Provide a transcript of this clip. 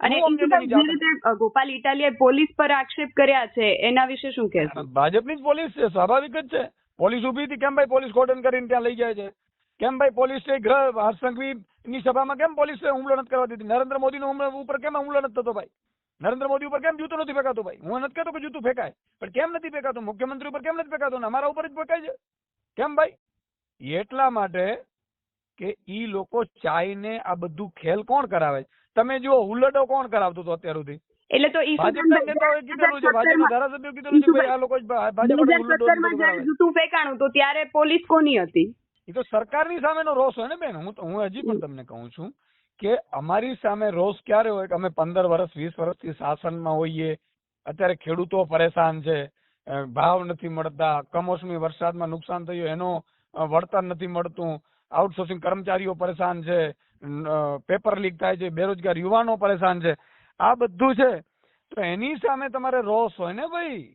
અને ગોપાલ ઇટાલિયાએ પોલીસ પર આક્ષેપ કર્યા છે એના વિશે શું કહેશો? ભાજપની જ પોલીસ છે સ્વાભાવિક જ છે. પોલીસ ઊભી હતી કેમ ભાઈ પોલીસ કોર્ડન કરીને ત્યાં લઈ જાય છે? કેમ ભાઈ પોલીસ ગ્રહ હર્ષસંઘવી ની સભામાં કેમ પોલીસે હુમલો નથી કરવા દીધી? નરેન્દ્ર મોદીનો હુમલો ઉપર કેમ હુમલો નથી થતો ભાઈ? નરેન્દ્ર મોદી ઉપર કેમ જૂતું નથી ફેંકાતું ભાઈ? હું નથી કહેતો કે જૂતું ફેંકાય પણ કેમ નથી ફેંકાતું? મુખ્યમંત્રી ઉપર કેમ નથી ફેંકાતું? અમારા ઉપર જ ફેંકાય છે. કેમ ભાઈ? એટલા માટે કે ઈ લોકો ચાઈને આ બધું ખેલ કોણ કરાવે? તમે જુઓ હુલ્લડો કોણ કરાવતો હતો અત્યાર સુધી? એટલે તો ઈ કીધેલું છે ભાજપના ધારાસભ્યો છે ભાઈ આ લોકો હુલ્લડો ફેંકાણું તો ત્યારે પોલીસ કોની હતી? એ તો સરકારની સામેનો રોષ હોય ને બેન હું હું હજી પણ તમને કહું છું કે અમારી સામે રોષ ક્યારે હોય કે અમે પંદર વર્ષ વીસ વર્ષથી શાસનમાં હોઈએ અત્યારે ખેડૂતો પરેશાન છે ભાવ નથી મળતા કમોસમી વરસાદમાં નુકસાન થયું એનો વળતર નથી મળતું આઉટસોર્સિંગ કર્મચારીઓ પરેશાન છે પેપર લીક થાય છે, બેરોજગાર યુવાનો પરેશાન છે. આ બધું છે. તો એની સામે તમારે રોષ હોય ને ભાઈ?